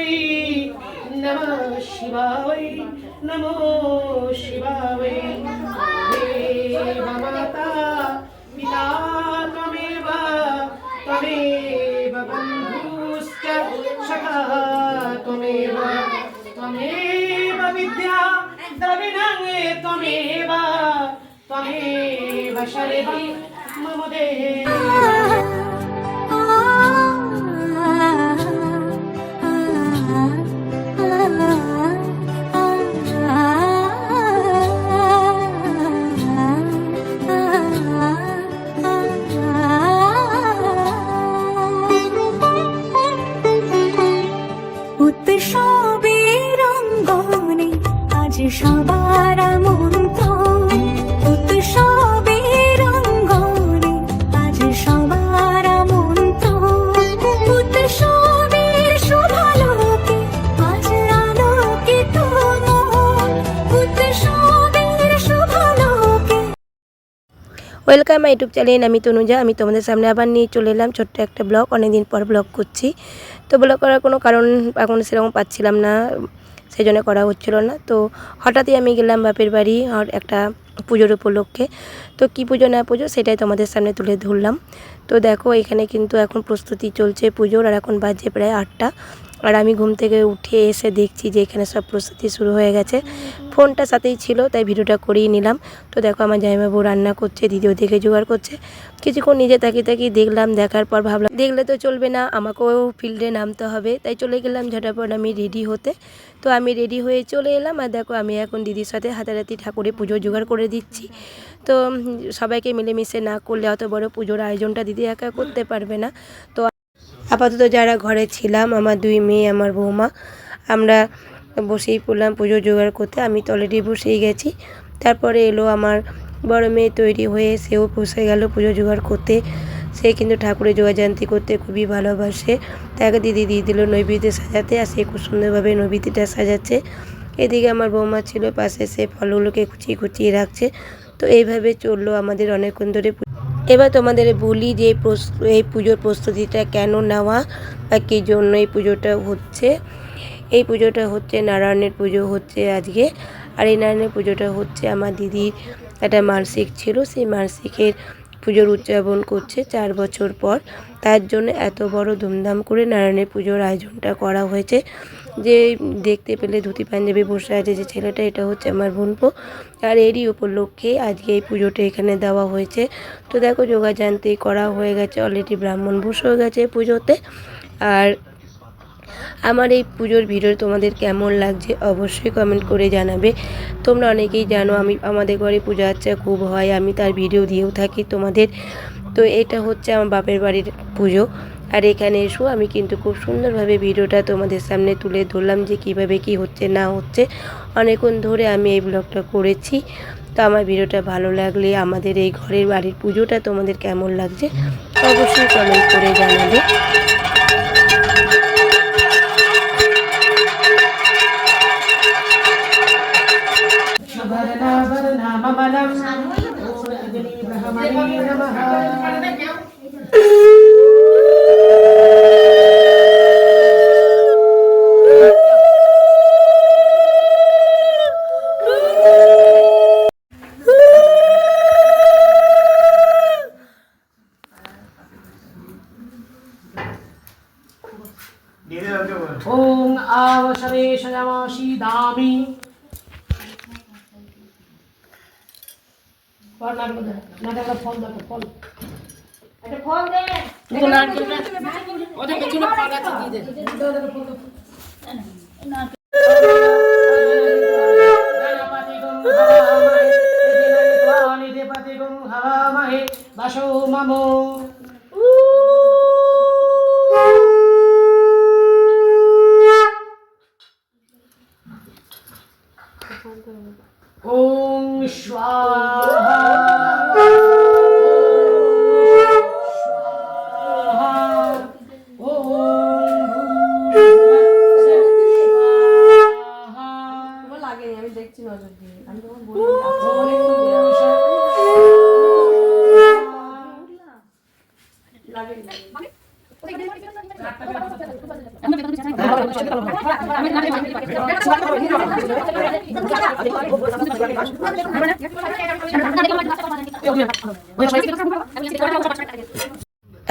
শিবাই নম শিবাই নমো শিবাই মাতা পিতা তমেব তমেব বন্ধুশ্চ, সখা তমেব। তমেব বিদ্যা দ্রবিণাঙ্গে তমেব। তমেব সর্বং মম ওয়েলকাম মাই ইউটিউব চ্যানেল আমি তনুজা। আমি তোমাদের সামনে আবার নিয়ে চলে এলাম ছোট্ট একটা ব্লগ অনেকদিন পর ব্লগ করছি। তো ব্লগ করার কোনো কারণ এখন সেরকম পাচ্ছিলাম না। সেই জন্য করা হচ্ছিল না। তো হঠাৎই আমি গেলাম বাপের বাড়ি আর একটা পুজোর উপলক্ষে। তো কী পুজো না পুজো সেটাই তোমাদের সামনে তুলে ধরলাম। তো দেখো এখানে কিন্তু এখন প্রস্তুতি চলছে পুজোর আর এখন বাজে প্রায় আটটা। আর আমি ঘুম থেকে উঠে এসে দেখছি যে এখানে সব প্রস্তুতি শুরু হয়ে গেছে। ফোনটা সাথেই ছিল, তাই ভিডিওটা করিয়ে নিলাম। তো দেখো আমার জামাইবাবু রান্না করছে, দিদি ওদিকে জোগাড় করছে। কিছুক্ষণ নিজে তাকিয়ে তাকিয়ে দেখলাম, দেখার পর ভাবলাম, দেখলে তো চলবে না, আমাকেও ফিল্ডে নামতে হবে। তাই চলে গেলাম ঝটাপট আমি রেডি হতে। তো আমি রেডি হয়ে চলে এলাম আর দেখো আমি এখন দিদির সাথে হাতারাতি ঠাকুরে পুজো জোগাড় করে দিচ্ছি। তো সবাইকে মিলেমিশে না করলে অত বড় পুজোর আয়োজনটা দিদি একা করতে পারবে না। তো আপাতত যারা ঘরে ছিলাম, আমার দুই মেয়ে, আমার বৌমা, আমরা বসেই পড়লাম পুজো জোগাড় করতে। আমি তো অলরেডি বসেই গেছি। তারপরে এলো আমার বড় মেয়ে তৈরি হয়ে, সেও বসে গেল পুজো জোগাড় করতে। সে কিন্তু ঠাকুরের যোগাযান্তি করতে খুবই ভালোবাসে। তাকে দিদি দিয়ে দিল নৈবেদ্য সাজাতে, আর সে খুব সুন্দরভাবে নৈবেদ্যটা সাজাচ্ছে। এদিকে আমার বৌমা ছিল পাশে, সে ফলগুলোকে কুচিয়ে কুচিয়ে রাখছে। তো এইভাবে চলল আমাদের অনেকক্ষণ ধরে এবার তোমাদের বলি যে এই পুজোর প্রস্তুতিটা কেন নেওয়া বা কী জন্য এই পুজোটা হচ্ছে। এই পুজোটা হচ্ছে নারায়ণের পুজো হচ্ছে আজকে। আর এই নারায়ণের পুজোটা হচ্ছে আমার দিদির একটা মানসিক ছিল। সেই মানসিকের পুজোর উদযাপন করছে চার বছর পর। তার জন্য এত বড় ধুমধাম করে নারায়ণের পুজোর আয়োজনটা করা হয়েছে। যে দেখতে পেলে ধুতি পাঞ্জাবি বসে আছে যে ছেলেটা, এটা হচ্ছে আমার বোনপো। আর এরই উপলক্ষে আজকে এই পুজোটা এখানে দেওয়া হয়েছে। তো দেখো, যোগাযান্তি করা হয়ে গেছে অলরেডি ব্রাহ্মণ বসেও গেছে পুজোতে। আর আমার এই পুজোর ভিডিও তোমাদের কেমন লাগছে অবশ্যই কমেন্ট করে জানাবে। তোমরা অনেকেই জানো আমি, আমাদের ঘরে পূজা আচ্ছা খুব হয়, আমি তার ভিডিও দিয়েও থাকি তোমাদের। তো এটা হচ্ছে আমার বাপের বাড়ির পুজো। আর এখানে এসো, আমি কিন্তু খুব সুন্দরভাবে ভিডিওটা তোমাদের সামনে তুলে ধরলাম যে কীভাবে কি হচ্ছে, না হচ্ছে। অনেকক্ষণ ধরে আমি এই ব্লগটা করেছি। তো আমার ভিডিওটা ভালো লাগলে আমাদের এই ঘরের বাড়ির পুজোটা তোমাদের কেমন লাগছে, অবশ্যই কমেন্ট করে জানাবে। ফল নারকেল দে নারকেল ফল একটা ফল দে। দুটো নারকেল ওদের পেছনে ফল আছে দিয়ে দে। বাসো মামো।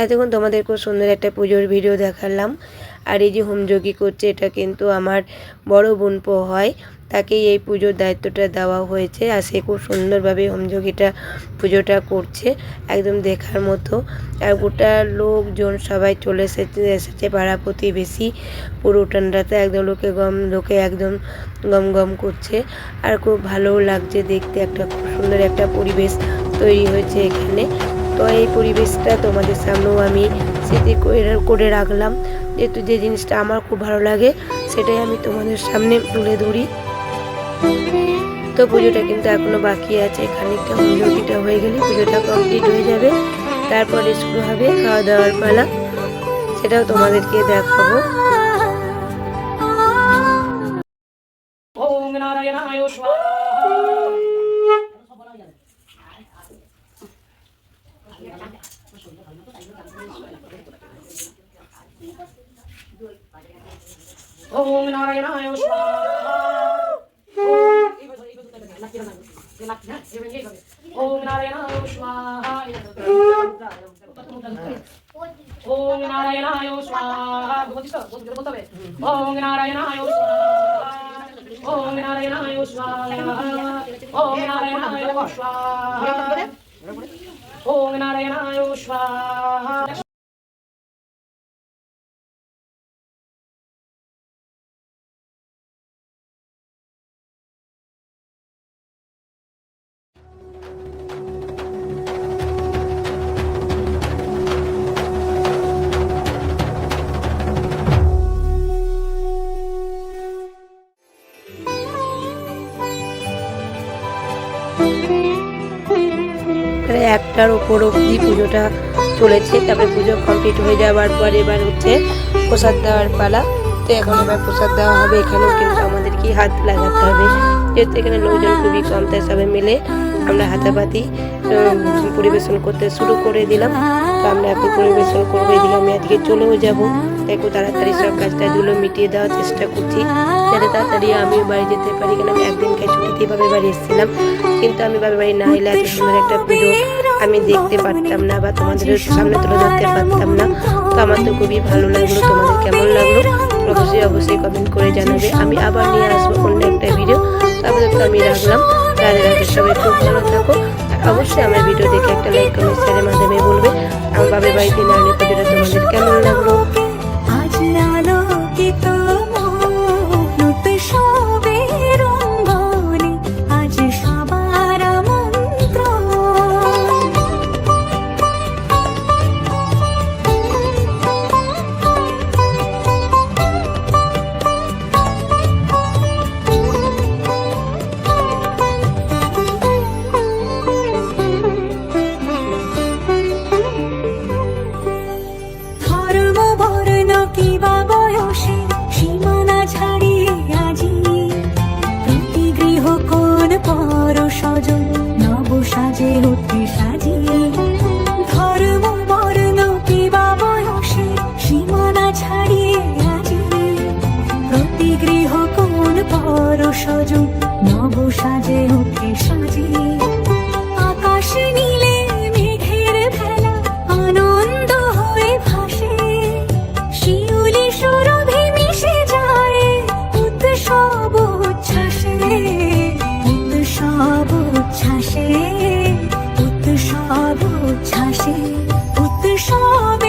এতক্ষণ তোমাদের খুব সুন্দর একটা পুজোর ভিডিও দেখালাম। আর এই যে হোমযোগী করছে, এটা কিন্তু আমার বড় বোনপো হয়। তাকেই এই পুজোর দায়িত্বটা দেওয়া হয়েছে আর সে খুব সুন্দরভাবে হোমযোগীটা পুজোটা করছে একদম দেখার মতো। আর গোটা লোকজন সবাই চলে এসেছে এসেছে পাড়া প্রতিবেশী পুরো উঠানটাতে একদম লোকে গম, লোকে একদম গম গম করছে। আর খুব ভালোও লাগছে দেখতে, একটা খুব সুন্দর একটা পরিবেশ তৈরি হয়েছে এখানে। তো এই পরিবেশটা তোমাদের সামনেও আমি স্মৃতি করে রাখলাম। যেহেতু যে জিনিসটা আমার খুব ভালো লাগে, সেটাই আমি তোমাদের সামনে তুলে ধরি। তো পুজোটা কিন্তু এখনও বাকি আছে, খানিকটা হোমযোগিটা হয়ে গেলে পুজোটা কমপ্লিট হয়ে যাবে। তারপরে শুরু হবে খাওয়া দাওয়ার পালা, সেটাও তোমাদেরকে দেখাবো। ওম নারায়ণায় স্বাহা। ওম নারায়ণায় স্বাহা ওম নারায়ণায় স্বাহা। ওম নারায়ণায় স্বাহা বলছিস তো বলতে বলতে হবে ওম নারায়ণায় স্বাহা ওম একটার ওপর অবধি পুজোটা চলেছে। তারপরে পুজো কমপ্লিট হয়ে যাওয়ার পর এবার হচ্ছে প্রসাদ দেওয়ার পালা। তো এখন এবার প্রসাদ দেওয়া হবে এখানেও, কিন্তু আমাদেরকে হাত লাগাতে হবে? যেহেতু এখানে লোকজন খুবই কম, তাই সবাই মিলে আমরা হাতাপাতি পরিবেশন করতে শুরু করে দিলাম। তো আমরা এখন পরিবেশন করব, এদিকে আমি আজকে চলেও যাব। একটু তাড়াতাড়ি সব কাজ টাজগুলো মিটিয়ে দেওয়ার চেষ্টা করছি, যাতে তাড়াতাড়ি আমিও বাড়ি যেতে পারি কারণ আমি একদিনকে ছুটিতে ভাবে বাড়ি এসেছিলাম, কিন্তু আমি বাবার বাড়ি না এলে সুন্দর একটা পুজো আমি দেখতে পারতাম না বা তোমাদের সামনে তুলে ধরতে পারতাম না। তো আমার তো খুবই ভালো লাগল, তোমাদের কেমন লাগল? অবশ্যই অবশ্যই কমেন্ট করে জানাবে। আমি আবার নিয়ে আসব অন্য একটা ভিডিও তারপরে তো আমি রাখলাম। রাধে রাধে সবাই খুব ভালো থাকো অবশ্যই আমার ভিডিও দেখে একটা লাইক কমেন্ট শেয়ারের মাধ্যমে বলবে আমার বাবা বাড়িতে না হলে পুজোটা তোমাদের কেমন লাগল? সজম নব সাজে। আকাশে নীলে মেঘের ভেলা, আনন্দ হয়ে ভাসে। শিউলি সৌরভে মিশে যায়, উৎসব উচ্ছ্বাসে। উৎসব উচ্ছ্বাসে উৎসব উচ্ছ্বাসে, উৎসবে